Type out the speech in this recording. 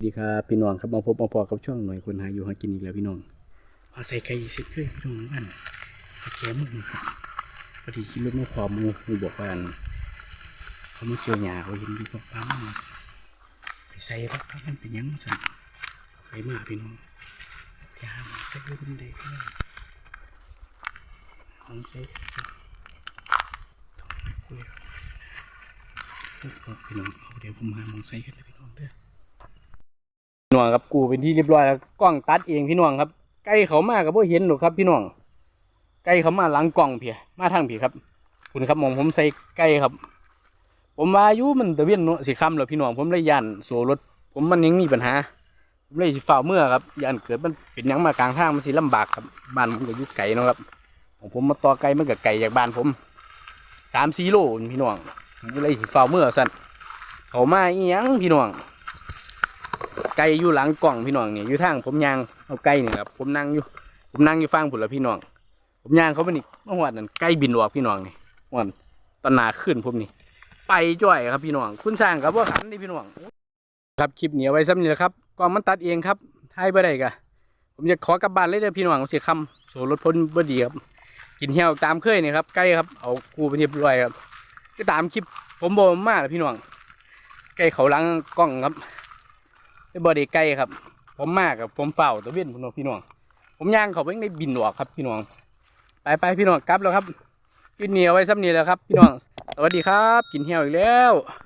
สวัสดีครับพี่น้องครับมาพบมาพอกับช่วงหน่วยคนหาอยู่หากินอีกแล้วพี่น้องมาใส่ไก่เสร็จเลยพี่น้องบ้านตะแกรงมือครับพอดีขี่รถมาพอหมูหมูบอกว่าอันเขามาเกี่ยวหญ้าเขาเห็นดีกว่าป้ามาไปใส่รับพักมันเป็นยังสั่นเอาไปมาพี่น้องที่ห้ามใส่เรื่องใดพี่น้องของใส่ต้องมาคุยครับพี่น้องเอาเดี๋ยวผมหามองใส่กันเลย พี่น้องครับกูเป็นที่เรียบร้อยแล้วกล้องตัดเองพี่น้องครับไก่เขามากกับพ่เห็นหรอกครับ พี่น้องไก่เขามาหลังกล้องเพียมาทางเพียครับ คุณครับมองผมใส่ไก่ครับ ผมมาอายุมันตะเวียนเนาะสิคำแล้วพี่น้องผมเลยยันโซรถ ผมมันยังมีปัญหาผมเลยฝ่าเมื่อครับยันเกิดมันเป็นยังมากลางทางมันสิลำบากครับบ้านผมก็อยู่ไกลนะครับของผมมาต่อไก่มันก็ไกลจากบ้านผมสามสี่โลนพี่น้องผมเลยฝ่าเมื่อสั่นเขามาอีหยังพี่น้อง ไก่อยู่หลังกล่องพี่น้องเนี่ยอยู่ทางผมยางเอาไก่นี่ครับผมนั่งอยู่ ผมนั่งอยู่ฟังผุนละพี่น้อง ผมยางเขาไปนี่เมื่อวานนั้นไก่บินออกพี่น้องนี่วันตนาขึ้นผมนี่ ไปจ้อยครับพี่น้อง คุณสร้างกับว่าขันนี่พี่น้อง ครับคลิปเหนียวไว้ซ้ำนี่แหละครับกล้องมันตัดเองครับถ่ายไปได้กะผมจะขอกลับบ้านเลยเด้อพี่น้องเสียคำโสรถพ้นบ่ดีครับกินเหี่ยวตามเคยนี่ครับไก่ครับเอากูไปเรียบร้อยครับก็ตามคลิปผมบอกมากเลยพี่น้องไก่เขาหลังกล้องครับ บอดีไก่ครับ ผมมากครับผมเฝ้าตะเวนพี่น้องพี่น้องผมย่างเขาไปได้บินออกครับพี่น้อง ไปไปพี่น้องกลับแล้วครับกินเหนียวไว้ซ้ำนี้แล้วครับ พี่น้องสวัสดีครับ กินเหี่ยวอีกแล้ว